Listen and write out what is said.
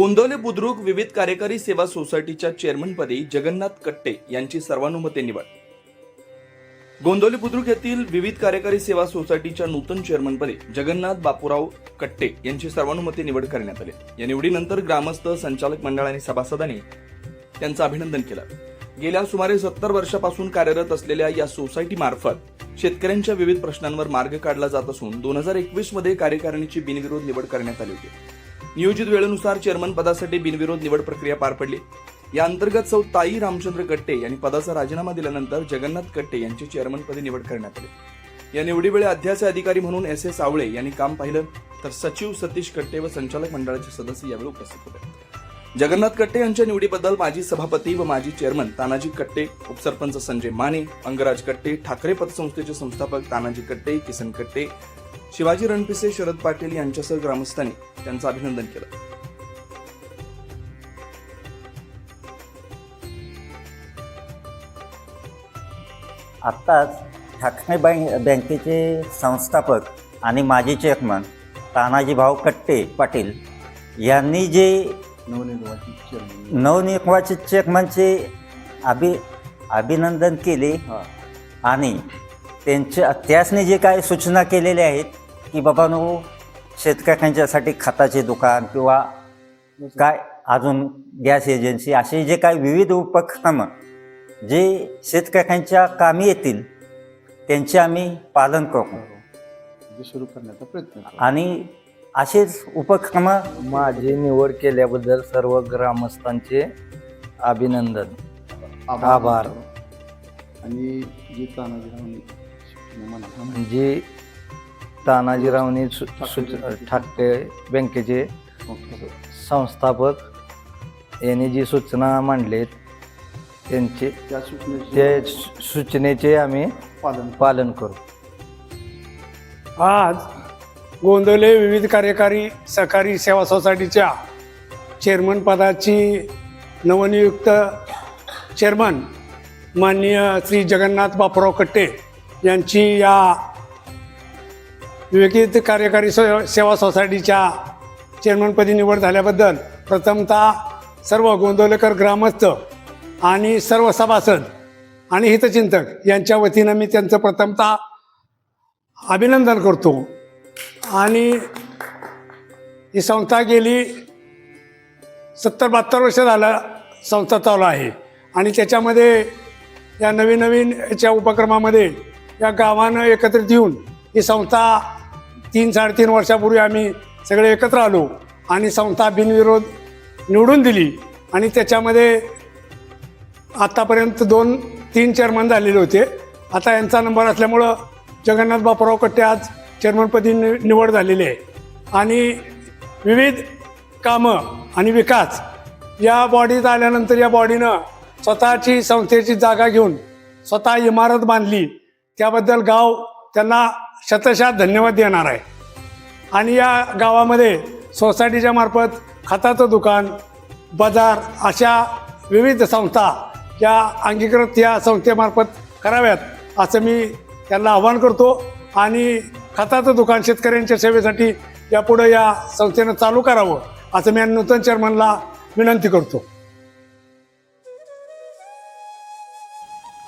गोंदवले बुद्रुक विविध कार्यकारी सेवा सोसायटीच्या चेअरमनपदी जगन्नाथ कट्टे यांची सर्वानुमते निवड. गोंदवले बुद्रुक येथील विविध कार्यकारी सेवा सोसायटीच्या नूतन चेअरमनपदी जगन्नाथ बापूराव कट्टे यांची सर्वानुमते निवड करण्यात आली. या निवडीनंतर ग्रामस्थ संचालक मंडळ आणि सभासदांनी त्यांचं अभिनंदन केलं. गेल्या सुमारे सत्तर वर्षापासून कार्यरत असलेल्या या सोसायटीमार्फत शेतकऱ्यांच्या विविध प्रश्नांवर मार्ग काढला जात असून दोन हजार एकवीसमध्ये कार्यकारिणीची बिनविरोध निवड करण्यात आली होती. नियोजित वेळेनुसार चेअरमन पदासाठी बिनविरोध निवड प्रक्रिया पार पडली. या अंतर्गत सौ ताई रामचंद्र कट्टे यांनी पदाचा राजीनामा दिल्यानंतर जगन्नाथ कट्टे यांची चेअरमनपदी निवड करण्यात आली. या निवडीवेळी अध्याचे अधिकारी म्हणून एस एस आवळे यांनी काम पाहिलं तर सचिव सतीश कट्टे व संचालक मंडळाचे सदस्य यावेळी उपस्थित होते. जगन्नाथ कट्टे यांच्या निवडीबद्दल माजी सभापती व माजी चेअरमन तानाजी कट्टे उपसरपंच संजय माने अंगराज कट्टे ठाकरे पतसंस्थेचे संस्थापक तानाजी कट्टे किसन कट्टे शिवाजी रणपिसे शरद पाटील यांच्यासह ग्रामस्थांनी त्यांचं अभिनंदन केलं. आत्ताच ठाकरे बँक बँकेचे संस्थापक आणि माजी चेअरमन तानाजीभाऊ कट्टे पाटील यांनी जे नवनिर्वाचित चेअरमनचे अभि अभिनंदन केले आणि त्यांच्या त्यासने जे काही सूचना केलेल्या आहेत की बाबांनो शेतकऱ्यांच्यासाठी खताचे दुकान किंवा काय अजून गॅस एजन्सी असे जे काही विविध उपक्रम जे शेतकऱ्यांच्या कामी येतील त्यांचे आम्ही पालन करू जे सुरू करण्याचा प्रयत्न. आणि असेच उपक्रम माझी निवड केल्याबद्दल सर्व ग्रामस्थांचे अभिनंदन आभार. आणि जी तानाजीरावनी सु सुच ठाकरे बँकेचे संस्थापक यांनी जी सूचना मांडलेत त्यांचे त्या सूचनेचे ते सु- सूचनेचे आम्ही पालन पालन करू. आज गोंदवले विविध कार्यकारी सहकारी सेवा सोसायटीच्या चेअरमन पदाची नवनियुक्त चेअरमन माननीय श्री जगन्नाथ बापूराव कट्टे यांची या विवेकित कार्यकारी से- सेवा सोसायटीच्या चेअरमनपदी निवड झाल्याबद्दल प्रथमतः सर्व गोंदवलेकर ग्रामस्थ आणि सर्व सभासद आणि हितचिंतक यांच्या वतीनं मी त्यांचं प्रथमतः अभिनंदन करतो. आणि ही संस्था गेली सत्तर बहात्तर वर्ष झालं संस्था चालू आहे. आणि त्याच्यामध्ये या नवीन नवीन याच्या उपक्रमामध्ये या गावानं एकत्रित येऊन ही संस्था तीन साडेतीन वर्षापूर्वी आम्ही सगळे एकत्र आलो आणि संस्था बिनविरोध निवडून दिली. आणि त्याच्यामध्ये आत्तापर्यंत दोन तीन चेअरमन झालेले होते. आता यांचा नंबर असल्यामुळं जगन्नाथ बापूराव कट्टे आज चेअरमनपदी नि निवड झालेली आहे. आणि विविध कामं आणि विकास या बॉडीत आल्यानंतर या बॉडीनं स्वतःची संस्थेची जागा घेऊन स्वतः इमारत बांधली. त्याबद्दल गाव त्यांना शतशः धन्यवाद देणार आहे. आणि या गावामध्ये सोसायटीच्या मार्फत खताचं दुकान बाजार अशा विविध संस्था या अंगीकृत या संस्थेमार्फत कराव्यात असं मी त्यांना आवाहन करतो. आणि खताचं दुकान शेतकऱ्यांच्या सेवेसाठी यापुढं या संस्थेनं चालू करावं असं मी नूतन चेअरमनला विनंती करतो.